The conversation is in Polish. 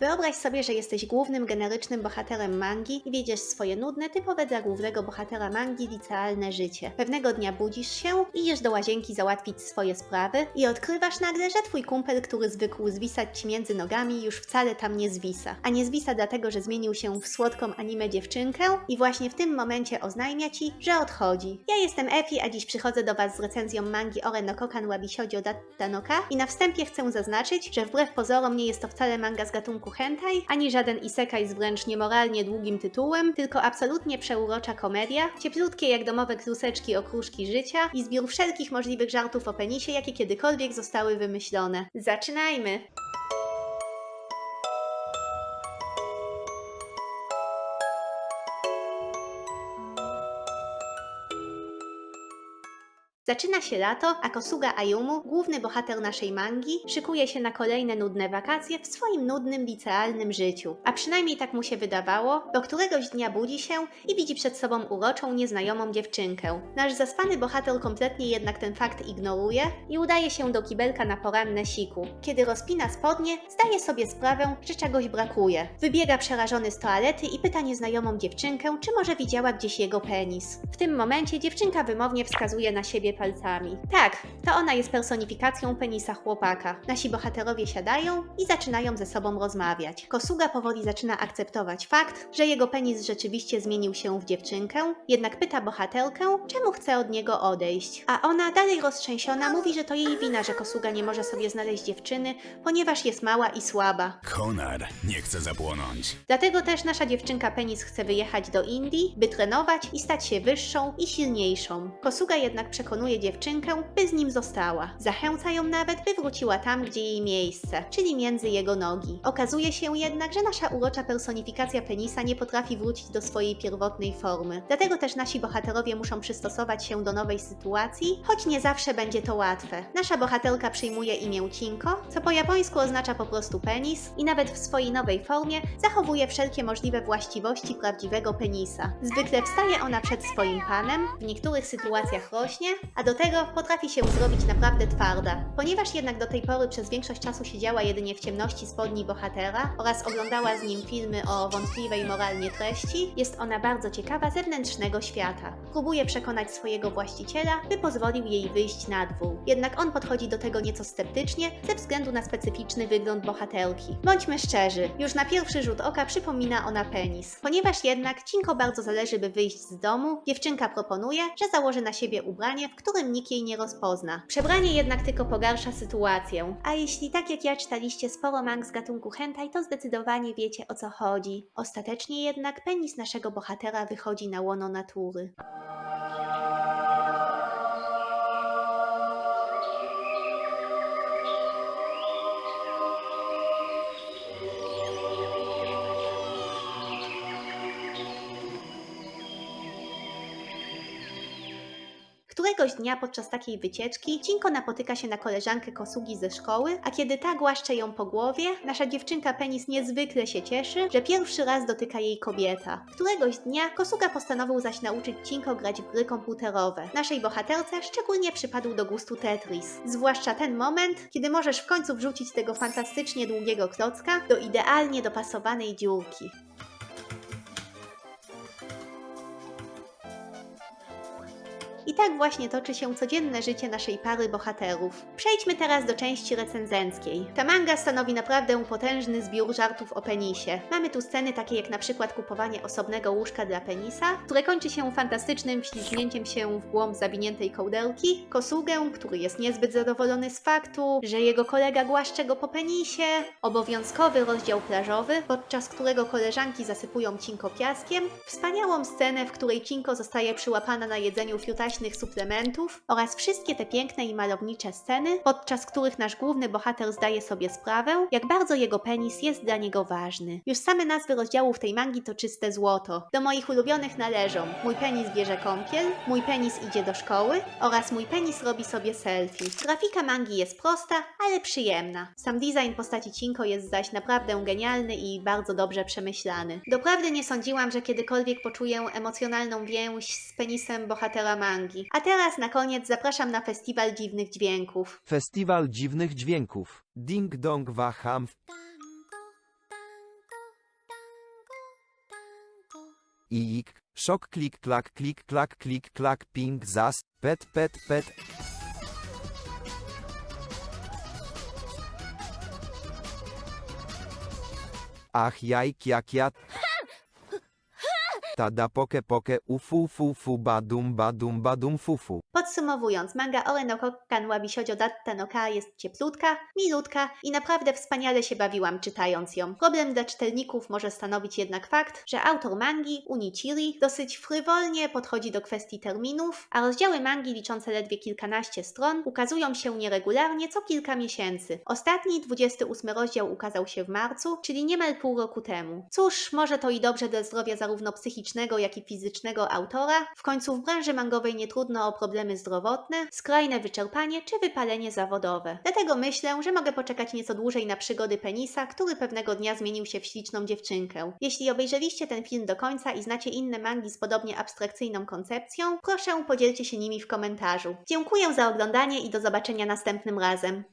Wyobraź sobie, że jesteś głównym generycznym bohaterem mangi i wiedziesz swoje nudne, typowe dla głównego bohatera mangi licealne życie. Pewnego dnia budzisz się, idziesz do łazienki załatwić swoje sprawy i odkrywasz nagle, że twój kumpel, który zwykł zwisać ci między nogami, już wcale tam nie zwisa. A nie zwisa dlatego, że zmienił się w słodką anime dziewczynkę i właśnie w tym momencie oznajmia ci, że odchodzi. Ja jestem Efi, a dziś przychodzę do Was z recenzją mangi Ore no Kokan Wabishoujo Dattanoka i na wstępie chcę zaznaczyć, że wbrew pozorom nie jest to wcale manga z gatunku hentai, ani żaden isekai z wręcz niemoralnie długim tytułem, tylko absolutnie przeurocza komedia, cieplutkie jak domowe kluseczki okruszki życia i zbiór wszelkich możliwych żartów o penisie, jakie kiedykolwiek zostały wymyślone. Zaczynajmy! Zaczyna się lato, a Kosuga Ayumu, główny bohater naszej mangi, szykuje się na kolejne nudne wakacje w swoim nudnym licealnym życiu. A przynajmniej tak mu się wydawało, bo któregoś dnia budzi się i widzi przed sobą uroczą, nieznajomą dziewczynkę. Nasz zaspany bohater kompletnie jednak ten fakt ignoruje i udaje się do kibelka na poranne siku. Kiedy rozpina spodnie, zdaje sobie sprawę, że czegoś brakuje. Wybiega przerażony z toalety i pyta nieznajomą dziewczynkę, czy może widziała gdzieś jego penis. W tym momencie dziewczynka wymownie wskazuje na siebie palcami. Tak, to ona jest personifikacją penisa chłopaka. Nasi bohaterowie siadają i zaczynają ze sobą rozmawiać. Kosuga powoli zaczyna akceptować fakt, że jego penis rzeczywiście zmienił się w dziewczynkę, jednak pyta bohaterkę, czemu chce od niego odejść. A ona, dalej roztrzęsiona, mówi, że to jej wina, że Kosuga nie może sobie znaleźć dziewczyny, ponieważ jest mała i słaba. Konar nie chce zapłonąć. Dlatego też nasza dziewczynka Penis chce wyjechać do Indii, by trenować i stać się wyższą i silniejszą. Kosuga jednak przekonuje dziewczynkę, by z nim została. Zachęca ją nawet, by wróciła tam, gdzie jej miejsce, czyli między jego nogi. Okazuje się jednak, że nasza urocza personifikacja penisa nie potrafi wrócić do swojej pierwotnej formy. Dlatego też nasi bohaterowie muszą przystosować się do nowej sytuacji, choć nie zawsze będzie to łatwe. Nasza bohaterka przyjmuje imię Cinko, co po japońsku oznacza po prostu penis i nawet w swojej nowej formie zachowuje wszelkie możliwe właściwości prawdziwego penisa. Zwykle wstaje ona przed swoim panem, w niektórych sytuacjach rośnie, a do tego potrafi się zrobić naprawdę twarda. Ponieważ jednak do tej pory przez większość czasu siedziała jedynie w ciemności spodni bohatera oraz oglądała z nim filmy o wątpliwej moralnie treści, jest ona bardzo ciekawa zewnętrznego świata. Próbuje przekonać swojego właściciela, by pozwolił jej wyjść na dwór. Jednak on podchodzi do tego nieco sceptycznie ze względu na specyficzny wygląd bohaterki. Bądźmy szczerzy, już na pierwszy rzut oka przypomina ona penis. Ponieważ jednak Cinko bardzo zależy, by wyjść z domu, dziewczynka proponuje, że założy na siebie ubranie, w którym nikt jej nie rozpozna. Przebranie jednak tylko pogarsza sytuację. A jeśli tak jak ja czytaliście sporo mang z gatunku hentai, to zdecydowanie wiecie o co chodzi. Ostatecznie jednak penis naszego bohatera wychodzi na łono natury. Któregoś dnia podczas takiej wycieczki Cinko napotyka się na koleżankę Kosugi ze szkoły, a kiedy ta głaszcze ją po głowie, nasza dziewczynka Penis niezwykle się cieszy, że pierwszy raz dotyka jej kobieta. Któregoś dnia Kosuga postanowił zaś nauczyć Cinko grać w gry komputerowe. Naszej bohaterce szczególnie przypadł do gustu Tetris. Zwłaszcza ten moment, kiedy możesz w końcu wrzucić tego fantastycznie długiego klocka do idealnie dopasowanej dziurki. I tak właśnie toczy się codzienne życie naszej pary bohaterów. Przejdźmy teraz do części recenzenckiej. Ta manga stanowi naprawdę potężny zbiór żartów o penisie. Mamy tu sceny takie jak na przykład kupowanie osobnego łóżka dla penisa, które kończy się fantastycznym wślizgnięciem się w głąb zawiniętej kołderki, Kosugę, który jest niezbyt zadowolony z faktu, że jego kolega głaszcze go po penisie, obowiązkowy rozdział plażowy, podczas którego koleżanki zasypują Cinko piaskiem, wspaniałą scenę, w której Cinko zostaje przyłapana na jedzeniu fiutaśnych suplementów oraz wszystkie te piękne i malownicze sceny, podczas których nasz główny bohater zdaje sobie sprawę, jak bardzo jego penis jest dla niego ważny. Już same nazwy rozdziałów tej mangi to czyste złoto. Do moich ulubionych należą Mój penis bierze kąpiel, Mój penis idzie do szkoły oraz Mój penis robi sobie selfie. Grafika mangi jest prosta, ale przyjemna. Sam design postaci Cinko jest zaś naprawdę genialny i bardzo dobrze przemyślany. Doprawdy nie sądziłam, że kiedykolwiek poczuję emocjonalną więź z penisem bohatera mangi. A teraz na koniec zapraszam na Festiwal Dziwnych Dźwięków. Festiwal dziwnych dźwięków. Ding dong waham. Ik. Szok klik klak klik klak klik klak ping zas. Pet pet pet. Ach jajk jak ja. Poke poke ufu fu. Podsumowując, manga Ore no Kokkan Datta no Ka jest cieplutka, milutka i naprawdę wspaniale się bawiłam czytając ją. Problem dla czytelników może stanowić jednak fakt, że autor mangi, Unichiri, dosyć frywolnie podchodzi do kwestii terminów, a rozdziały mangi liczące ledwie kilkanaście stron ukazują się nieregularnie co kilka miesięcy. Ostatni, 28 rozdział ukazał się w marcu, czyli niemal pół roku temu. Cóż, może to i dobrze dla zdrowia zarówno psychicznego, jak i fizycznego autora. W końcu w branży mangowej nie trudno o problemy zdrowotne, skrajne wyczerpanie czy wypalenie zawodowe. Dlatego myślę, że mogę poczekać nieco dłużej na przygody penisa, który pewnego dnia zmienił się w śliczną dziewczynkę. Jeśli obejrzeliście ten film do końca i znacie inne mangi z podobnie abstrakcyjną koncepcją, proszę podzielcie się nimi w komentarzu. Dziękuję za oglądanie i do zobaczenia następnym razem.